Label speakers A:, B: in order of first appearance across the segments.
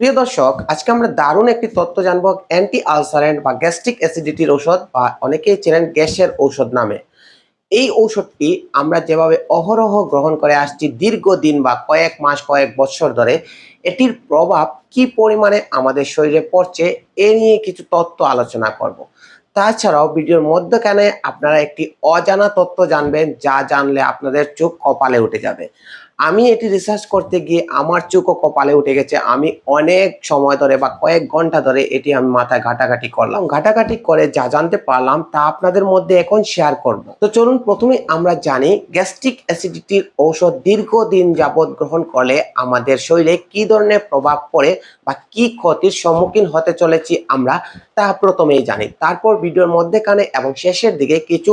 A: প্রিয় দর্শক, আজকে আমরা দারুণ একটি তথ্য জানব অ্যান্টি আলসারেন্ট বা গ্যাস্ট্রিক অ্যাসিডিটির ঔষধ বা অনেকেই চেনেন গ্যাসের ঔষধ নামে। এই ঔষধটি আমরা যেভাবে অহরহ গ্রহণ করে আসছি দীর্ঘদিন বা কয়েক মাস, কয়েক বছর ধরে, এটির প্রভাব কি পরিমাণে আমাদের শরীরে পড়ছে, এ নিয়ে কিছু তথ্য আলোচনা করব। তাছাড়াও ভিডিওর মধ্যখানে আপনারা একটি অজানা তথ্য জানবেন, যা জানলে আপনাদের চোখ কপালে উঠে যাবে। আমি এটি রিসার্চ করতে গিয়ে আমার চোখও কপালে উঠে গেছে। আমি অনেক সময় ধরে বা কয়েক ঘণ্টা ধরে এটি আমি মাথায় ঘাটাঘাটি করলাম। ঘাটাঘাটি করে যা জানতে পারলাম তা আপনাদের মধ্যে এখন শেয়ার করব। তো চলুন প্রথমে আমরা জানি গ্যাস্ট্রিক অ্যাসিডিটির ঔষধ দীর্ঘদিন যাবৎ গ্রহণ করলে আমাদের শরীরে কি ধরনের প্রভাব পড়ে বা কি ক্ষতির সম্মুখীন হতে চলেছি আমরা তা প্রথমেই জানি। তারপর ভিডিওর মধ্যেখানে এবং শেষের দিকে কিছু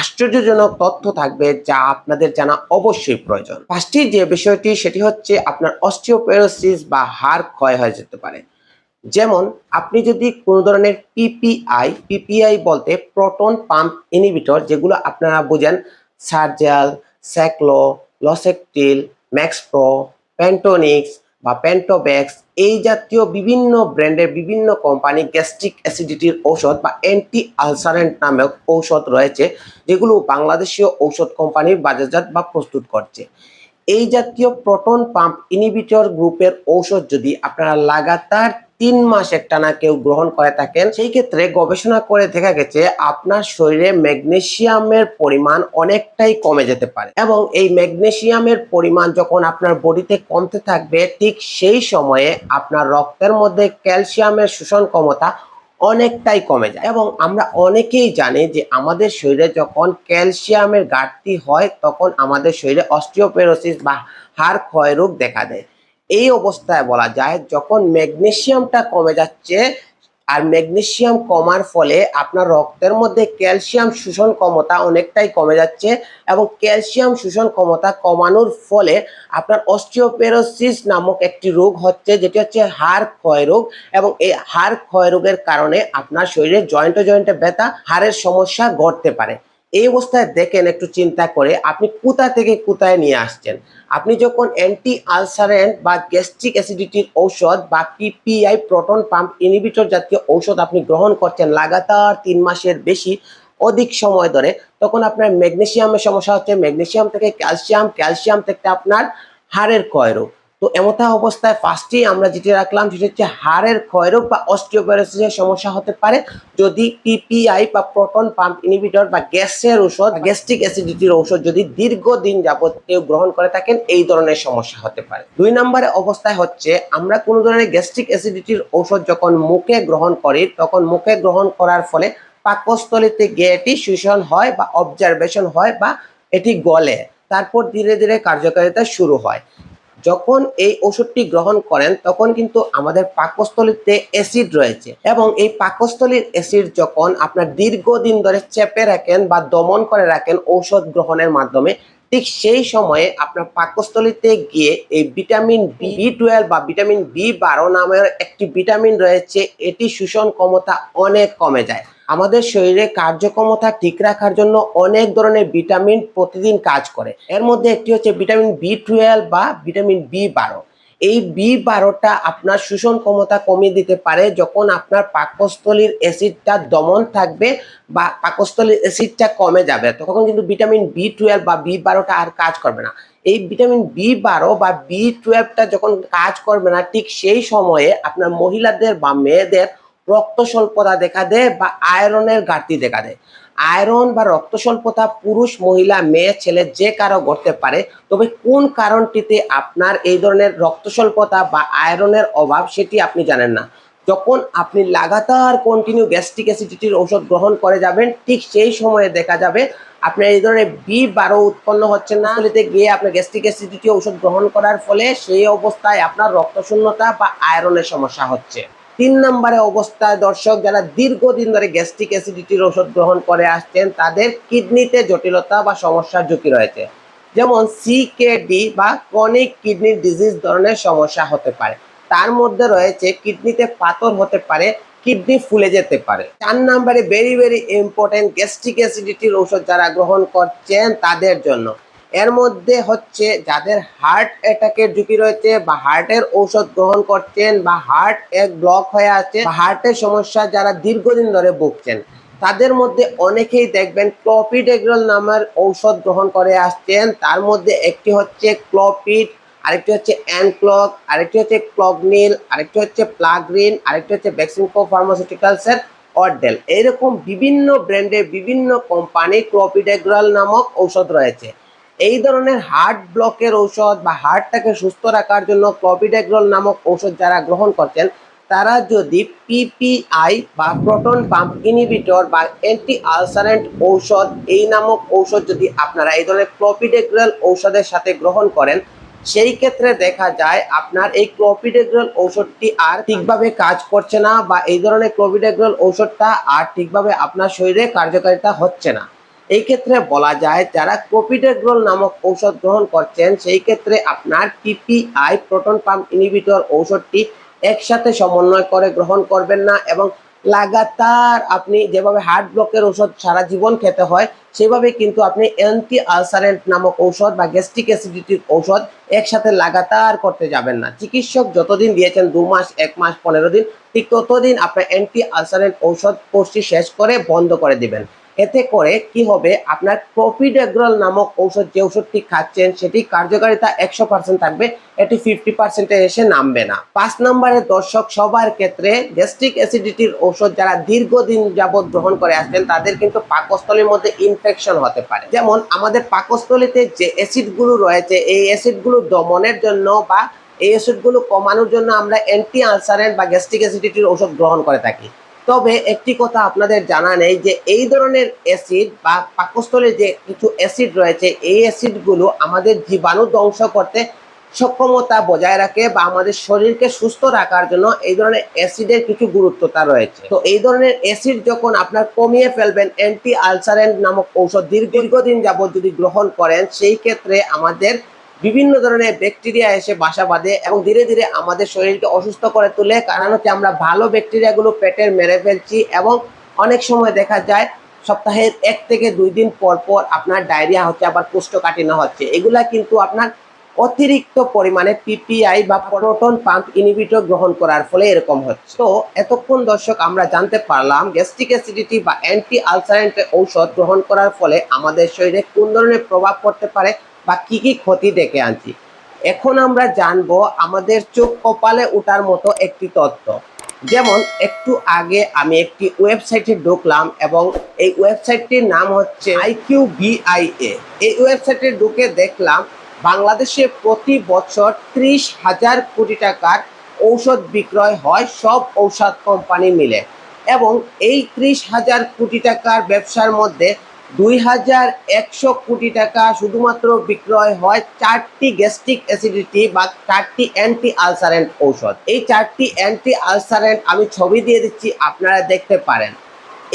A: আশ্চর্যজনক তথ্য থাকবে যা আপনাদের জানা অবশ্যই প্রয়োজন। ফার্স্টে যে বিষয়টি, সেটি হচ্ছে আপনার অস্টিওপেরোসিস বা হাড় ক্ষয় হয়ে যেতে পারে। যেমন, আপনি যদি কোনো ধরনের পিপিআই পিপিআই বলতে প্রোটন পাম্প ইনহিবিটর যেগুলো আপনারা বোঝেন, সার্জাল, স্যাকলো লসেকটিল ম্যাক্সপ্রো, প্যান্টোনিক্স বা প্যান্টোব্যাক্স এই জাতীয় বিভিন্ন ব্র্যান্ডের বিভিন্ন কোম্পানি গ্যাস্ট্রিক অ্যাসিডিটির ঔষধ বা অ্যান্টি আলসারেন্ট নামক ঔষধ রয়েছে, যেগুলো বাংলাদেশীয় ঔষধ কোম্পানির বাজারজাত বা প্রস্তুত করছে। এই জাতীয় প্রোটন পাম্প ইনহিবিটর গ্রুপের ঔষধ যদি আপনারা লাগাতার তিন মাস একটানা কেউ গ্রহণ করে থাকেন, সেই ক্ষেত্রে গবেষণা করে দেখা গেছে আপনার শরীরে ম্যাগনেশিয়ামের পরিমাণ অনেকটাই কমে যেতে পারে এবং এই ম্যাগনেশিয়ামের পরিমাণ যখন আপনার বডিতে কমতে থাকবে, ঠিক সেই সময়ে আপনার রক্তের মধ্যে ক্যালসিয়ামের শোষণ ক্ষমতা অনেকটাই কমে যায় এবং আমরা অনেকেই জানি যে আমাদের শরীরে যখন ক্যালসিয়ামের ঘাটতি হয়, তখন আমাদের শরীরে অস্টিওপেরোসিস বা হাড় ক্ষয় রোগ দেখা দেয়। এই অবস্থায় বলা যায়, যখন ম্যাগনেশিয়ামটা কমে যাচ্ছে আর ম্যাগনেশিয়াম কমার ফলে আপনার রক্তের মধ্যে ক্যালসিয়াম শোষণ ক্ষমতা অনেকটাই কমে যাচ্ছে এবং ক্যালসিয়াম শোষণ ক্ষমতা কমানোর ফলে আপনার অস্টিওপেরোসিস নামক একটি রোগ হচ্ছে, যেটি হচ্ছে হাড় ক্ষয় রোগ এবং এই হাড় ক্ষয় রোগের কারণে আপনার শরীরে জয়েন্টে জয়েন্টে ব্যথা, হাড়ের সমস্যা ঘটতে পারে। এই অবস্থায় দেখেন, একটু চিন্তা করে আপনি কোথা থেকে কোথায় নিয়ে আসছেন। আপনি যখন অ্যান্টি আলসারেন্ট বা গ্যাস্ট্রিক অ্যাসিডিটির ঔষধ বা পিপিআই প্রোটন পাম্প ইনহিবিটর জাতীয় ঔষধ আপনি গ্রহণ করছেন লাগাতার তিন মাসের বেশি অধিক সময় ধরে, তখন আপনার ম্যাগনেশিয়ামের সমস্যা হচ্ছে ম্যাগনেশিয়াম থেকে ক্যালসিয়াম ক্যালসিয়াম থেকে আপনার হাড়ের ক্ষয় রোগ। তো এমতা অবস্থায় ফার্স্টেই আমরা যেটি রাখলাম সেটা হচ্ছে হাড়ের ক্ষয়রোগ বা অস্টিওপেরোসিসের সমস্যা হতে পারে যদি পিপিআই বা প্রোটন পাম্প ইনহিবিটর বা গ্যাসের ঔষধ গ্যাস্ট্রিক অ্যাসিডিটির ঔষধ যদি দীর্ঘদিন যাবত কেউ গ্রহণ করে থাকেন, এই ধরনের সমস্যা হতে পারে। দুই নম্বরে অবস্থায় হচ্ছে, আমরা কোনো ধরনের গ্যাস্ট্রিক অ্যাসিডিটির ঔষধ যখন মুখে গ্রহণ করি, তখন মুখে গ্রহণ করার ফলে পাকস্থলিতে গিয়ে এটি শোষণ হয় বা অবজারভেশন হয় বা এটি গলে। তারপর ধীরে ধীরে কার্যকারিতা শুরু হয়। যখন এই ওষুধটি গ্রহণ করেন, তখন কিন্তু আমাদের পাকস্থলীতে অ্যাসিড রয়েছে এবং এই পাকস্থলীর অ্যাসিড যখন আপনার দীর্ঘদিন ধরে চেপে রাখেন বা দমন করে রাখেন ঔষধ গ্রহণের মাধ্যমে, ঠিক সেই সময়ে আপনার পাকস্থলীতে গিয়ে এই ভিটামিন বি টুয়েলভ বা ভিটামিন বি বারো নামের একটি ভিটামিন রয়েছে, এটি শোষণ ক্ষমতা অনেক কমে যায়। আমাদের শরীরে কার্যক্ষমতা ঠিক রাখার জন্য অনেক ধরনের ভিটামিন প্রতিদিন কাজ করে। এর মধ্যে একটি হচ্ছে ভিটামিন বি টুয়েলভ বা ভিটামিন বি বারো। এই বি বারোটা আপনার শোষণ ক্ষমতা কমিয়ে দিতে পারে যখন আপনার পাকস্থলীর অ্যাসিডটা দমন থাকবে বা পাকস্থলীর অ্যাসিডটা কমে যাবে। তখন কিন্তু ভিটামিন বি টুয়েলভ বা বি বারোটা আর কাজ করবে না। এই ভিটামিন বি বারো বা বি টুয়েলভটা যখন কাজ করবে না, ঠিক সেই সময়ে আপনার মহিলাদের বা মেয়েদের রক্ত স্বল্পতা দেখা দেয় বা আয়রনের ঘাটতি দেখা দেয়। আয়রন বা রক্ত স্বল্পতা পুরুষ, মহিলা, মেয়ে, ছেলে যে কারও ঘটতে পারে, তবে কোন কারণটিতে আপনার এই ধরনের রক্ত স্বল্পতা বা আয়রনের অভাব সেটি আপনি জানেন না। যখন আপনি লাগাতার কন্টিনিউ গ্যাস্ট্রিক অ্যাসিডিটির ঔষধ গ্রহণ করে যাবেন, ঠিক সেই সময়ে দেখা যাবে আপনার এই ধরনের বি বারো উৎপন্ন হচ্ছে না। তাহলে গিয়ে আপনার গ্যাস্ট্রিক অ্যাসিডিটি ঔষধ গ্রহণ করার ফলে সেই অবস্থায় আপনার রক্তশূন্যতা বা আয়রনের সমস্যা হচ্ছে। তিন নম্বরে অবস্থায় দর্শক যারা দীর্ঘদিন ধরে গ্যাস্ট্রিক অ্যাসিডিটির ওষুধ গ্রহণ করে আসছেন, তাদের কিডনিতে জটিলতা বা সমস্যার ঝুঁকি রয়েছে। যেমন সিকেডি বা ক্রনিক কিডনি ডিজিজ ধরনের সমস্যা হতে পারে। তার মধ্যে রয়েছে কিডনিতে পাথর হতে পারে, কিডনি ফুলে যেতে পারে। চার নম্বরে ভেরি ভেরি ইম্পর্টেন্ট গ্যাস্ট্রিক অ্যাসিডিটির ওষুধ যারা গ্রহণ করছেন তাদের জন্য। এর মধ্যে হচ্ছে যাদের হার্ট অ্যাটাকের ঝুঁকি রয়েছে বা হার্টের ঔষধ গ্রহণ করছেন বা হার্ট এক ব্লক হয়ে আছে বা হার্টের সমস্যা যারা দীর্ঘদিন ধরে ভুগছেন, তাদের মধ্যে অনেকেই দেখবেন ক্লপিডেগ্রল নামের ঔষধ গ্রহণ করে আসছেন। তার মধ্যে একটি হচ্ছে ক্লপিড আরেকটি হচ্ছে অ্যানক্লক আরেকটি হচ্ছে ক্লগনিল আরেকটি হচ্ছে প্লাগ্রিন আরেকটি হচ্ছে ভ্যাকসিনকো ফার্মাসিউটিক্যালসের অরডেল এইরকম বিভিন্ন ব্র্যান্ডের বিভিন্ন কোম্পানি ক্লপিডেগ্রাল নামক ঔষধ রয়েছে। এই ধরনের হার্ট ব্লকের ঔষধ বা হার্টটাকে সুস্থ রাখার জন্য ক্লপিডেগ্রল নামক ঔষধ যারা গ্রহণ করছেন, তারা যদি পিপিআই বা প্রোটন পাম্প ইনহিবিটর বা অ্যান্টি আলসারেন্ট ঔষধ, এই নামক ঔষধ যদি আপনারা এই ধরনের ক্লপিডেগ্রাল ঔষধের সাথে গ্রহণ করেন, সেই ক্ষেত্রে দেখা যায় আপনার এই ক্লোপিডেগ্রল ঔষধটি আর ঠিকভাবে কাজ করছে না বা এই ধরনের ক্লোপিডেগ্রল ঔষধটা আর ঠিকভাবে আপনার শরীরে কার্যকারিতা হচ্ছে না। এই ক্ষেত্রে বলা যায় যারা ক্লোপিডেগ্রল নামক ঔষধ গ্রহণ করছেন, সেই ক্ষেত্রে আপনার পিপিআই প্রোটন পাম্প ইনহিবিটর ঔষধটি একসাথে সমন্বয় করে গ্রহণ করবেন না এবং লাগাতার আপনি যেভাবে হার্ট ব্লকের ঔষধ সারা জীবন খেতে হয়, সেভাবে কিন্তু আপনি অ্যান্টি আলসারেন্ট নামক ঔষধ বা গ্যাস্ট্রিক অ্যাসিডিটির ঔষধ একসাথে লাগাতার করতে যাবেন না। চিকিৎসক যতদিন দিয়েছেন দু মাস, এক মাস, পনেরো দিন, ঠিক ততদিন আপনার অ্যান্টি আলসারেন্ট ঔষধ কোর্সটি শেষ করে বন্ধ করে দিবেন। এতে করে কি হবে? আপনার প্রফিডেগ্রল নামক ঔষধ যে ওষুধটি খাচ্ছেন, সেটি কার্যকারিতা একশো পার্সেন্ট থাকবে, এটি ফিফটি পার্সেন্টে এসে নামবে না। পাঁচ নম্বরে দর্শক, সবার ক্ষেত্রে গ্যাস্ট্রিক অ্যাসিডিটির ঔষধ যারা দীর্ঘদিন যাবৎ গ্রহণ করে আসছেন তাদের কিন্তু পাকস্থলীর মধ্যে ইনফেকশন হতে পারে। যেমন আমাদের পাকস্থলীতে যে অ্যাসিডগুলো রয়েছে, এই অ্যাসিডগুলো দমনের জন্য বা এই অ্যাসিডগুলো কমানোর জন্য আমরা অ্যান্টি আলসারেন্ট বা গ্যাস্ট্রিক অ্যাসিডিটির ওষুধ গ্রহণ করে থাকি। তবে একটি কথা আপনাদের জানা নেই যে এই ধরনের অ্যাসিড বা পাকস্থলে যে কিছু অ্যাসিড রয়েছে, এই অ্যাসিডগুলো আমাদের জীবাণু ধ্বংস করতে সক্ষমতা বজায় রাখে বা আমাদের শরীরকে সুস্থ রাখার জন্য এই ধরনের অ্যাসিডের কিছু গুরুত্বতা রয়েছে। তো এই ধরনের অ্যাসিড যখন আপনার কমিয়ে ফেলবেন, অ্যান্টি আলসারেন্ট নামক ঔষধ দীর্ঘ দীর্ঘদিন যাবত যদি গ্রহণ করেন, সেই ক্ষেত্রে আমাদের বিভিন্ন ধরনের ব্যাকটেরিয়া এসে বাসা বাঁধে এবং ধীরে ধীরে আমাদের শরীরকে অসুস্থ করে তোলে, কারণ হচ্ছে আমরা ভালো ব্যাকটেরিয়াগুলো পেটের মেরে ফেলছি এবং অনেক সময় দেখা যায় সপ্তাহের এক থেকে দুই দিন পর পর আপনার ডায়রিয়া হচ্ছে, আবার কোষ্ঠকাঠিন্য হচ্ছে। এগুলা কিন্তু আপনার অতিরিক্ত পরিমাণে পিপিআই বা প্রোটন পাম্প ইনহিবিটর গ্রহণ করার ফলে এরকম হচ্ছে। তো এতক্ষণ দর্শক, আমরা জানতে পারলাম গ্যাস্ট্রিক অ্যাসিডিটি বা অ্যান্টি আলসারেন্ট ঔষধ গ্রহণ করার ফলে আমাদের শরীরে কোন ধরনের প্রভাব পড়তে পারে বা কি কি ক্ষতি ডেকে আনছি। এখন আমরা জানব আমাদের চোখ কপালে ওঠার মতো একটি তথ্য যেমন, একটু আগে আমি একটি ওয়েবসাইটে ঢুকলাম এবং এই ওয়েবসাইটটির নাম হচ্ছে আইকিউ বিআইএ এই ওয়েবসাইটে ঢুকে দেখলাম বাংলাদেশে প্রতি বছর ত্রিশ হাজার কোটি টাকার ঔষধ বিক্রয় হয়, সব ঔষধ কোম্পানি মিলে। এবং এই ত্রিশ হাজার কোটি টাকার ব্যবসার মধ্যে দুই হাজার একশো কোটি টাকা শুধুমাত্র বিক্রয় হয় চারটি গ্যাস্ট্রিক অ্যাসিডিটি বা চারটি অ্যান্টি আলসারেন্ট ঔষধ। এই চারটি অ্যান্টি আলসারেন্ট আমি ছবি দিয়ে দিচ্ছি, আপনারা দেখতে পারেন।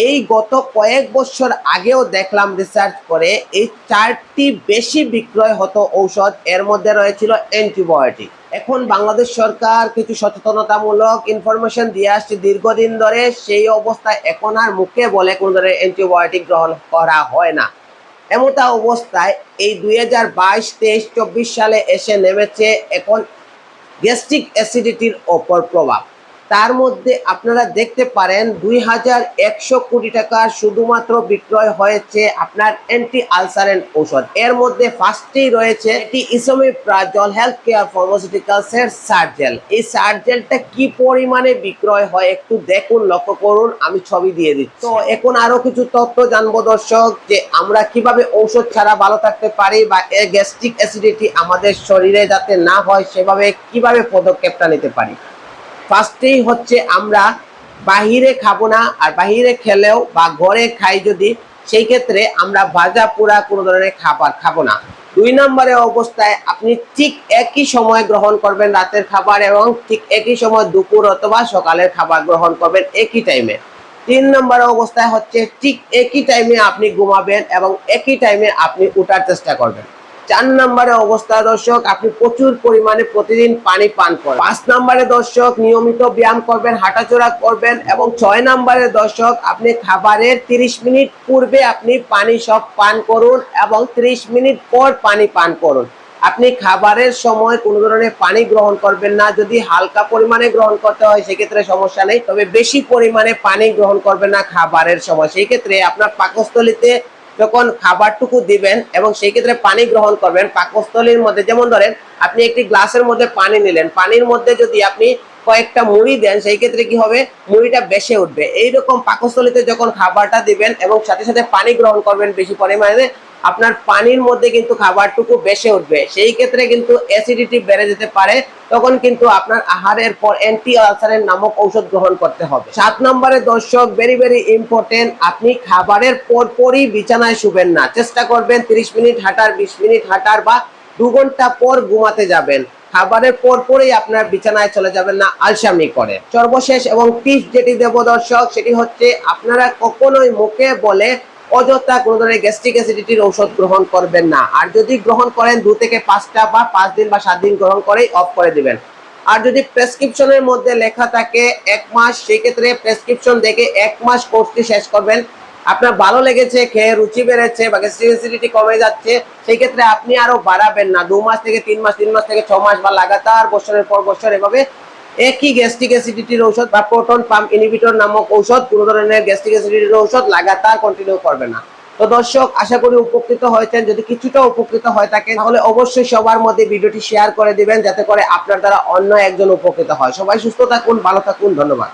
A: এই গত কয়েক বছর আগেও দেখলাম রিসার্চ করে, এই চারটি বেশি বিক্রয় হতো ঔষধ, এর মধ্যে রয়েছিল অ্যান্টিবায়োটিক। এখন বাংলাদেশ সরকার কিছু সচেতনতামূলক ইনফরমেশন দিয়ে আসছে। দীর্ঘদিন ধরে সেই অবস্থায় এখন আর মুখে বলে কোনো ধরনের অ্যান্টিবায়োটিক গ্রহণ করা হয় না। এমতা অবস্থায় এই দুই হাজার বাইশ, তেইশ, চব্বিশ সালে এসে নেমেছে এখন গ্যাস্ট্রিক অ্যাসিডিটির ওপর প্রভাব। তার মধ্যে আপনারা দেখতে পারেন দুই হাজার একশো কোটি টাকার শুধুমাত্র বিক্রয় হয়েছে আপনার অ্যান্টি আলসারেন্ট ঔষধ। এর মধ্যে ফার্স্টেই রয়েছে এটি ইসোমিপ্রাজল হেলথ কেয়ার ফার্মাসিউটিক্যালস এর সার্জেল এই সার্জেলটা কি পরিমাণে বিক্রয় হয় একটু দেখুন, লক্ষ্য করুন, আমি ছবি দিয়ে দিচ্ছি। তো এখন আরও কিছু তথ্য জানব দর্শক, যে আমরা কীভাবে ঔষধ ছাড়া ভালো থাকতে পারি বা গ্যাস্ট্রিক অ্যাসিডিটি আমাদের শরীরে যাতে না হয়, সেভাবে কীভাবে পদক্ষেপটা নিতে পারি। ফার্স্টেই হচ্ছে আমরা বাহিরে খাব না, আর বাহিরে খেলেও বা ঘরে খাই যদি, সেই ক্ষেত্রে আমরা ভাজা পোড়া কোনো ধরনের খাবার খাব না। দুই নম্বরের অবস্থায় আপনি ঠিক একই সময় গ্রহণ করবেন রাতের খাবার এবং ঠিক একই সময় দুপুর অথবা সকালের খাবার গ্রহণ করবেন একই টাইমে তিন নম্বর অবস্থায় হচ্ছে ঠিক একই টাইমে আপনি ঘুমাবেন এবং একই টাইমে আপনি উঠার চেষ্টা করবেন। চার নম্বরে অবস্থা দর্শক, আপনি প্রচুর পরিমাণে প্রতিদিন পানি পান করেন। পাঁচ নম্বরে দর্শক, নিয়মিত ব্যায়াম করবেন, হাঁটাচলা করবেন এবং ছয় নম্বরে দর্শক, আপনি খাবারের তিরিশ মিনিট পূর্বে আপনি পানি সব পান করুন এবং তিরিশ মিনিট পর পানি পান করুন। আপনি খাবারের সময় কোনো ধরনের পানি গ্রহণ করবেন না। যদি হালকা পরিমাণে গ্রহণ করতে হয়, সেক্ষেত্রে সমস্যা নেই। তবে বেশি পরিমাণে পানি গ্রহণ করবেন না খাবারের সময়। সেই ক্ষেত্রে আপনার পাকস্থলিতে যখন খাবারটুকু দিবেন এবং সেই ক্ষেত্রে পানি গ্রহণ করবেন, পাকস্থলীর মধ্যে, যেমন ধরেন আপনি একটি গ্লাসের মধ্যে পানি নিলেন, পানির মধ্যে যদি আপনি কয়েকটা মুড়ি দেন, সেই ক্ষেত্রে কি হবে? মুড়িটা বেশে উঠবে। এইরকম পাকস্থলীতে যখন খাবারটা দিবেন এবং সাথে সাথে পানি গ্রহণ করবেন বেশি পরিমাণে আপনার পানির মধ্যে কিন্তু খাবারটুকু বেশে উঠবে। সেই ক্ষেত্রে কিন্তু অ্যাসিডিটি বেড়ে যেতে পারে, তখন কিন্তু আপনার আহারের পর অ্যান্টি আলসারের নামক ঔষধ গ্রহণ করতে হবে। সাত নম্বরে দর্শক ভেরি ভেরি ইম্পর্টেন্ট আপনি খাবারের পরপরই বিছানায় শুবেন না। চেষ্টা করবেন তিরিশ মিনিট হাঁটার, বিশ মিনিট হাঁটার বা দু ঘণ্টা পর ঘুমাতে যাবেন। খাবারের পর পরেই আপনার বিছানায় চলে যাবেন না, আলসামি করে। সর্বশেষ এবং টিপস যেটি দেব দর্শক, সেটি হচ্ছে আপনারা কখনোই মুখে বলে অযথা কোনো ধরনের গ্যাস্ট্রিক অ্যাসিডিটির ঔষধ গ্রহণ করবেন না। আর যদি গ্রহণ করেন দু থেকে পাঁচটা বা পাঁচ দিন বা সাত দিন গ্রহণ করেই অফ করে দিবেন। আর যদি প্রেসক্রিপশনের মধ্যে লেখা থাকে এক মাস সেই ক্ষেত্রে প্রেসক্রিপশন দেখে এক মাস কোর্সটি শেষ করবেন। আপনার ভালো লেগেছে, খেয়ে রুচি বেড়েছে বা গ্যাস্ট্রিক অ্যাসিডিটি কমে যাচ্ছে সেই ক্ষেত্রে আপনি আরও বাড়াবেন না। দু মাস থেকে তিন মাস তিন মাস থেকে ছ মাস বা লাগাতার বছরের পর বছর এভাবে একই গ্যাস্ট্রিক অ্যাসিডিটির ঔষধ বা প্রোটন পাম্প ইনহিবিটর নামক ঔষধ কোনো ধরনের গ্যাস্ট্রিক অ্যাসিডিটির ঔষধ লাগাতার কন্টিনিউ করবে না। তো দর্শক, আশা করি উপকৃত হয়েছেন। যদি কিছুটা উপকৃত হয়ে থাকে, তাহলে অবশ্যই সবার মধ্যে ভিডিওটি শেয়ার করে দিবেন, যাতে করে আপনার দ্বারা অন্য একজন উপকৃত হয়। সবাই সুস্থ থাকুন, ভালো থাকুন, ধন্যবাদ।